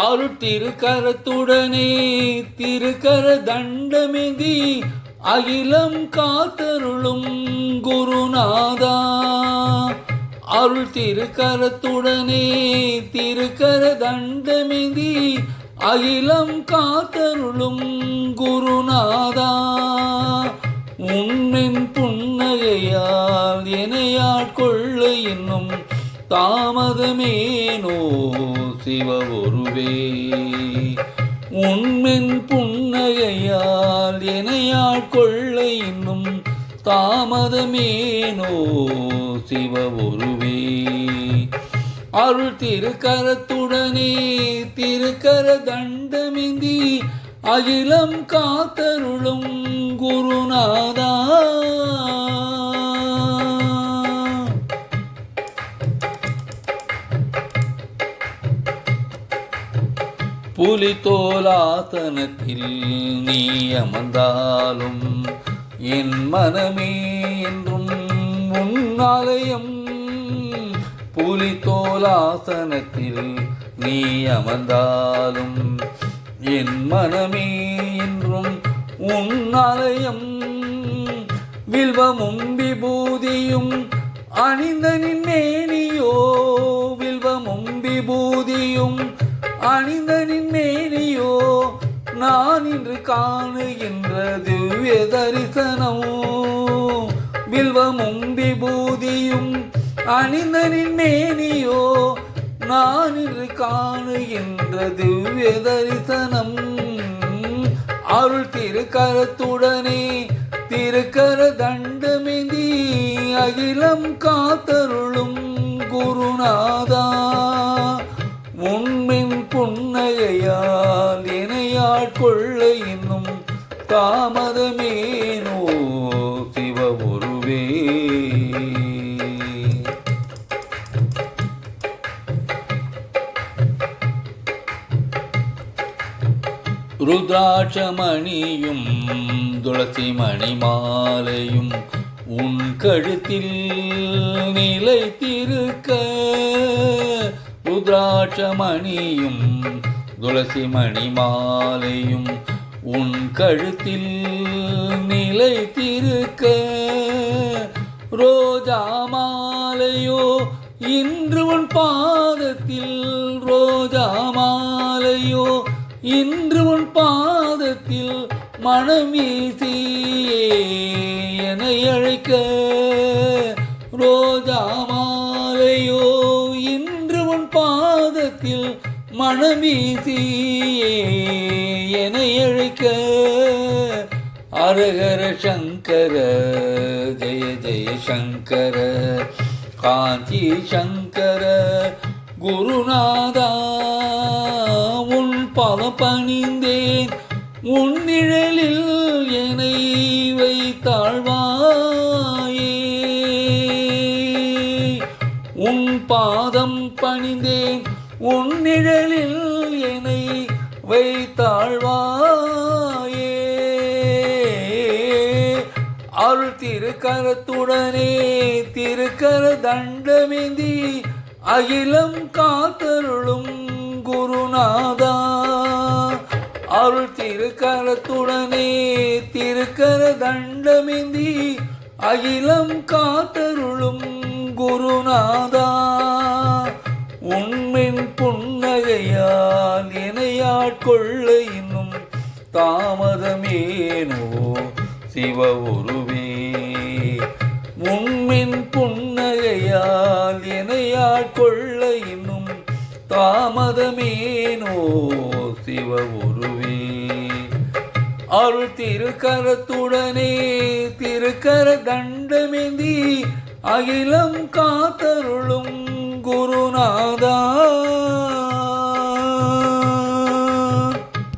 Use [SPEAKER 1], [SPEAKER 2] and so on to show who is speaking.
[SPEAKER 1] அருட்டிருக்கரத்துடனே திருக்கர தண்டமிதி அகிலம் காத்தருளும் குருநாதா. அருள் திருக்கரத்துடனே திருக்கர தண்டமிதி அகிலம் காத்தருளும் குருநாதா. உன்னின் புன்னகையால் எனையாட்கொள்ள இன்னும் தாமதமேனோ சிவ ஒருவே உண்மென் புன்னகையால் எனையாட்கொள்ள இன்னும் தாமதமேனோ சிவ ஒருவே அருள் திருக்கரத்துடனே திருக்கர தண்டமிந்தி அகிலம் காத்தருளும் குருநாதா புலித்தோலாசனத்தில் நீ அமர்ந்தாலும் என் மனமே என்றும் உன்னாலயம் புலித்தோலாசனத்தில் நீ அமர்ந்தாலும் என் மனமே என்றும் உன்னாலயம் வில்வமும் விபூதியும் அணிந்த நின்னேனியோ வில்வமும் விபூதியும் அணிந்த காணுகின்ற திவ்ய தரிசனம் வில்வமும் விபூதியும் அணிந்தனின் மேனியோ நான் இன்று காணுகின்ற திவ்ய தரிசனம் அருள் திருக்கரத்துடனே திருக்கர தண்டமிதி அகிலம் காத்தருளும் குருநாதா. உண்மின் புன்னகையால் ஆட்கொள்ள இன்னும் தாமதமேனோ சிவ ஒருவே ருத்ராட்சமணியும் துளசி மணி மாலையும் உன் கழுத்தில் நிலைத்திருக்க. ருத்ராட்சமணியும் துளசி மணி மாலையும் உன் கழுத்தில் நிலை திருக்க ரோஜா மாலையோ இன்று உன் பாதத்தில் ரோஜா மாலையோ இன்று உன் பாதத்தில் மனமீசியே என அழைக்க மனமீதி என என்னை அழைக்க அரகர சங்கர ஜெய ஜெய சங்கர காஞ்சி சங்கர குருநாதா உன் பல பணிந்தேன் உன் நிழலில் என்னை வைத்தாழ்வாயே. உன் பாதம் பணிந்தேன் உன் நிழலில் என்னை வைத்தாழ்வாயே. அருள் திருக்கரத்துடனே திருக்கர தண்டமிந்தி அகிலம் காத்தருளும் குருநாதா. அருள் திருக்கரத்துடனே திருக்கர தண்டமிந்தி அகிலம் காத்தருளும் குருநாதா. கொள்ள இன்னும் தாமதமேனோ சிவ உருவே. உண்மின் புன்னகையால் இணையால் கொள்ள இன்னும் தாமதமேனோ சிவ உருவே. அருள் திருக்கரத்துடனே திருக்கர தண்டமிந்தி அகிலம் காத்தருளும் குருநாதா